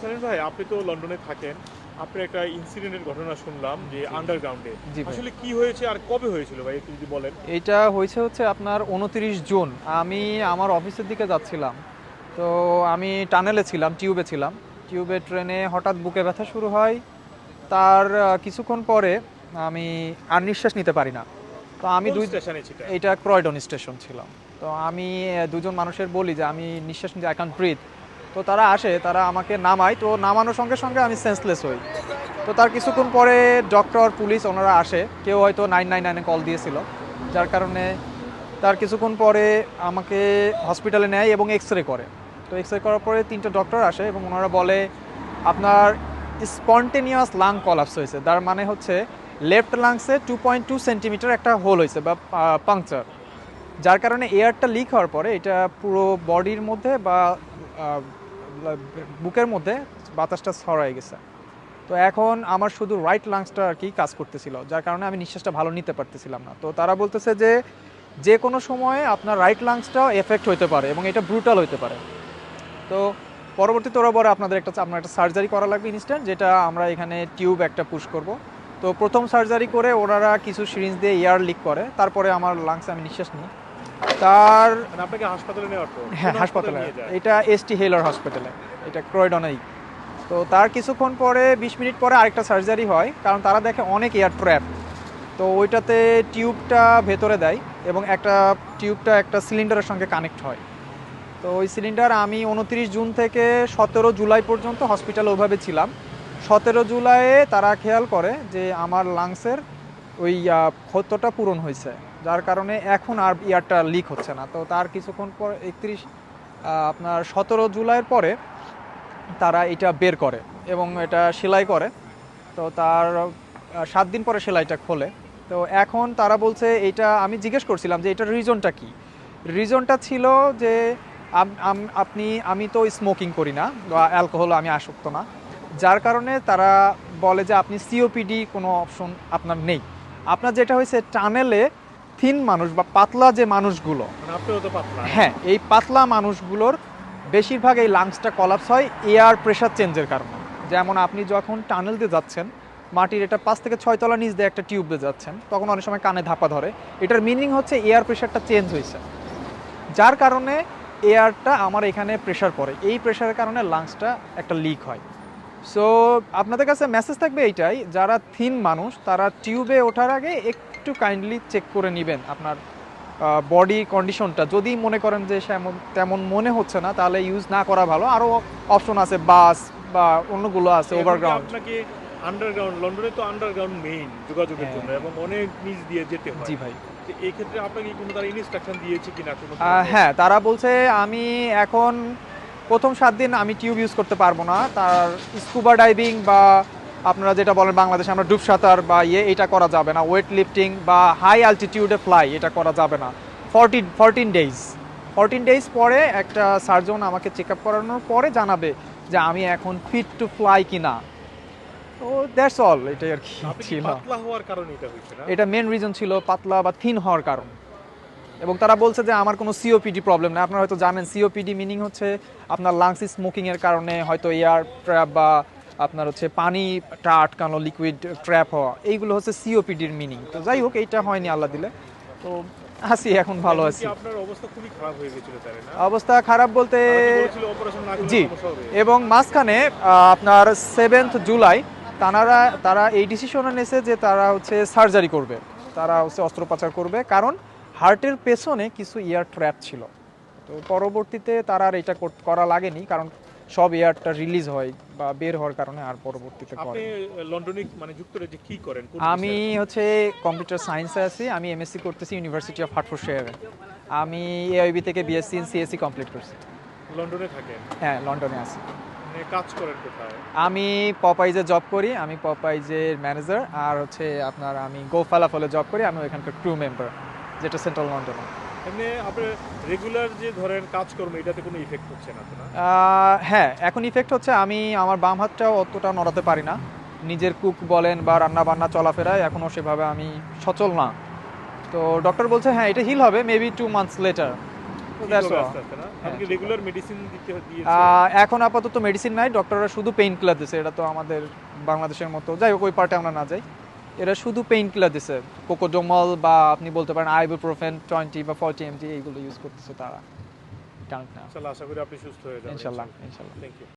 সালিম ভাই আপনি তো লন্ডনে থাকেন। আপনি একটা ইনসিডেন্টের ঘটনা শুনলাম যে আন্ডারগ্রাউন্ডে আসলে কি হয়েছে আর কবে হয়েছিল ভাই একটু যদি বলেন? এইটা হয়েছে হচ্ছে আপনার উনত্রিশ জুন। আমি আমার অফিসের দিকে যাচ্ছিলাম। তো আমি টানেলে ছিলাম টিউবে ছিলাম। টিউবে ট্রেনে হঠাৎ বুকে ব্যথা শুরু হয়। তার কিছুক্ষণ পরে আমি আর নিঃশ্বাস নিতে পারি না। তো আমি দুই এইটা ক্রয়ডন স্টেশন ছিলাম। তো আমি দুজন মানুষের বলি যে আমি নিঃশ্বাস নিতে আই ক্যান ব্রিথ তো তারা আসে, তারা আমাকে নামায়। তো নামানোর সঙ্গে সঙ্গে আমি সেন্সলেস হই। তো তার কিছুক্ষণ পরে ডক্টর পুলিশ ওনারা আসে। কেউ হয়তো নাইন নাইন নাইনে কল দিয়েছিল। যার কারণে তার কিছুক্ষণ পরে আমাকে হসপিটালে নেয় এবং এক্স রে করে। তো এক্স রে করার পরে তিনটা ডক্টর আসে এবং ওনারা বলে, আপনার স্পন্টেনিয়াস লাং কলাপস হয়েছে। তার মানে হচ্ছে লেফট লাংসে টু পয়েন্ট টু সেন্টিমিটার একটা হোল হয়েছে বা পাংচার যার কারণে এয়ারটা লিক হওয়ার পরে এটা পুরো বডির মধ্যে বা বুকের মধ্যে বাতাসটা ছড়াই গেছে। তো এখন আমার শুধু রাইট লাংসটা আর কি কাজ করতেছিল, যার কারণে আমি নিঃশ্বাসটা ভালো নিতে পারতেছিলাম না। তো তারা বলতেছে যে যে কোনো সময়ে আপনার রাইট লাংসটাও এফেক্ট হতে পারে এবং এটা ব্রুটাল হতে পারে। তো পরবর্তীতে ওরা বলে, আপনাদের একটা আপনার একটা সার্জারি করা লাগবে ইনস্ট্যান্ট যেটা আমরা এখানে টিউব একটা পুশ করব। তো প্রথম সার্জারি করে ওনারা কিছু সিরিঞ্জ দিয়ে এয়ার লিক করে, তারপরে আমার লাংসে আমি নিঃশ্বাস নিই। তার মানে আপনাকে হাসপাতালে নেওয়ার হ্যাঁ হাসপাতালে এটা এসটি হেলার হসপিটালে এটা ক্রয়ডনেই। তো তার কিছুক্ষণ পরে বিশ মিনিট পরে আরেকটা সার্জারি হয় কারণ তারা দেখে অনেক এয়ার ট্র্যাপ। তো ওইটাতে টিউবটা ভেতরে দেয় এবং একটা টিউবটা একটা সিলিন্ডারের সঙ্গে কানেক্ট হয়। তো ওই সিলিন্ডার আমি উনত্রিশ জুন থেকে সতেরো জুলাই পর্যন্ত হসপিটালে ওইভাবে ছিলাম। সতেরো জুলাইয়ে তারা খেয়াল করে যে আমার লাংসের ওই ক্ষতটা পূরণ হয়েছে, যার কারণে এখন আর ইয়ারটা লিক হচ্ছে না। তো তার কিছুক্ষণ পর একত্রিশ আপনার সতেরো জুলাইয়ের পরে তারা এটা বের করে এবং এটা সেলাই করে। তো তার সাত দিন পরে সেলাইটা খোলে। তো এখন তারা বলছে এটা আমি জিজ্ঞেস করছিলাম যে এটার রিজনটা কি? রিজনটা ছিল যে আপনি, আমি তো স্মোকিং করি না বা অ্যালকোহল আমি আসক্ত না। যার কারণে তারা বলে যে, আপনি সিওপিডি কোনো অপশন আপনার নেই। আপনার যেটা হয়েছে টানেলে থিন মানুষ বা পাতলা যে মানুষগুলো মানে হ্যাঁ এই পাতলা মানুষগুলোর বেশিরভাগ এই লাংসটা কলাপস হয় এয়ার প্রেশার চেঞ্জের কারণে। যেমন আপনি যখন টানেল দিয়ে যাচ্ছেন মাটির এটা পাঁচ থেকে ছয় তলা নিচ দিয়ে একটা টিউব দিয়ে যাচ্ছেন তখন অনেক সময় কানে ধাপা ধরে। এটার মিনিং হচ্ছে এয়ার প্রেশারটা চেঞ্জ হয়েছে। যার কারণে এয়ারটা আমার এখানে প্রেশার পড়ে। এই প্রেশারের কারণে লাংসটা একটা লিক হয়। সো আপনাদের কাছে মেসেজ থাকবে এইটাই যারা থিন মানুষ তারা টিউবে ওঠার আগে একটু কাইন্ডলি চেক করে নেবেন আপনার বডি কন্ডিশনটা যদি মনে করেন যে সেমন তেমন মনে হচ্ছে না তাহলে ইউজ না করা ভালো। আরও অপশন আছে বাস বা অন্যগুলো আছে ওভারগ্রাউন্ড আপনাকে আন্ডারগ্রাউন্ড লন্ডনে তো আন্ডারগ্রাউন্ড মেইন যোগাযোগের হ্যাঁ। জন্য এবং অনেক নিচ দিয়ে যেতে হয়। জি ভাই। তো এই ক্ষেত্রে আপনাকে কোনো তারা ইনস্ট্রাকশন দিয়েছে কিনা কোনো হ্যাঁ তারা বলছে আমি এখন প্রথম সাত দিন আমি টিউব ইউজ করতে পারব না। তার স্কুবা ডাইভিং বা আপনারা যেটা বলেন বাংলাদেশে আমরা ডুব সাঁতার বা ইয়ে এটা করা যাবে না। ওয়েট লিফটিং বা হাই আলটিটিউডে ফ্লাই এটা করা যাবে না। Fourteen fourteen days fourteen days পরে একটা সার্জন আমাকে চেক আপ করানোর পরে জানাবে যে আমি এখন ফিট টু ফ্লাই কিনা। তো দ্যাটস অল এটাই আর কি ছিল। এটা মেন রিজন ছিল পাতলা বা থিন হওয়ার কারণ। এবং তারা বলছে যে আমার কোনো সিওপিডি প্রবলেম না আপনারা হয়তো জানেন সিওপিডি মিনিং হচ্ছে আপনার লাংস স্মোকিংয়ের কারণে হয়তো এয়ার ট্র্যাপ বা আপনার হচ্ছে পানিটা আটকানো লিকুইড ট্র্যাপ হওয়া এইগুলো হচ্ছে সিওপিডির মিনিং তো যাই হোক এইটা হয়নি আল্লাহ দিলে। তো আছি এখন ভালো আছি। আপনার অবস্থা খুবই খারাপ হয়ে গেছিল তাই না? অবস্থা খারাপ বলতে জি এবং মাঝখানে আপনার সেভেন্থ জুলাই তারা তারা এই ডিসিশনে নিয়েছে যে তারা হচ্ছে সার্জারি করবে। তারা হচ্ছে অস্ত্রোপচার করবে। কারণ হার্টের পেছনে কিছু ইয়ার ট্র্যাপ ছিল। তো পরবর্তীতে তারা আর এটা করা লাগেনি কারণ সব এয়ারটা রিলিজ হয় বা বের হওয়ার কারণে আর পরবর্তীতে আপনি লন্ডনে মানে যুক্তরাজ্যে কি করেন? আমি হচ্ছে কম্পিউটার সায়েন্সে আছি আমি এমএসসি করতেছি ইউনিভার্সিটি অফ হার্টফোর্ডশায়ারে আমি এআইবি থেকে বিএসসি ইন সিএসসি কমপ্লিট করছি। লন্ডনে থাকেন? হ্যাঁ লন্ডনে আছি। মানে কাজ করেন কোথায়? আমি পপাইজে জব করি আমি পপাইজের ম্যানেজার আর হচ্ছে আপনার আমি গো ফালাফলে জব করি আমি ওইখানকার ক্রু মেম্বার যেটা সেন্ট্রাল লন্ডনে এমনি আপনার রেগুলার যে ধরেন কাজকর্ম এটাতে কোনো ইফেক্ট হচ্ছে না হ্যাঁ এখন ইফেক্ট হচ্ছে আমি আমার বাম হাতটাও অতটা নড়াতে পারি না। নিজের কুক বলেন বা রান্না বান্না চলাফেরায় এখনও সেভাবে আমি সচল না। তো ডক্টর বলছে হ্যাঁ এটা হিল হবে মেবি টু মান্থস লেটার এখন আপাতত মেডিসিন নাই ডক্টররা শুধু পেইন কিলার দিছে এটা তো আমাদের বাংলাদেশের মতো। যাই হোক ওই পার্টে আমরা না যাই। এরা শুধু পেইন কিলার দিছে। কোকোডোমল বা আপনি বলতে পারেন আইবুপ্রোফেন টোয়েন্টি বা ফর্টি এমজি এইগুলো ইউজ করতেছে তারা। আশা করি আপনি সুস্থ হয়ে যাবেন। ইনশাল্লাহ ইনশাল্লাহ। Thank you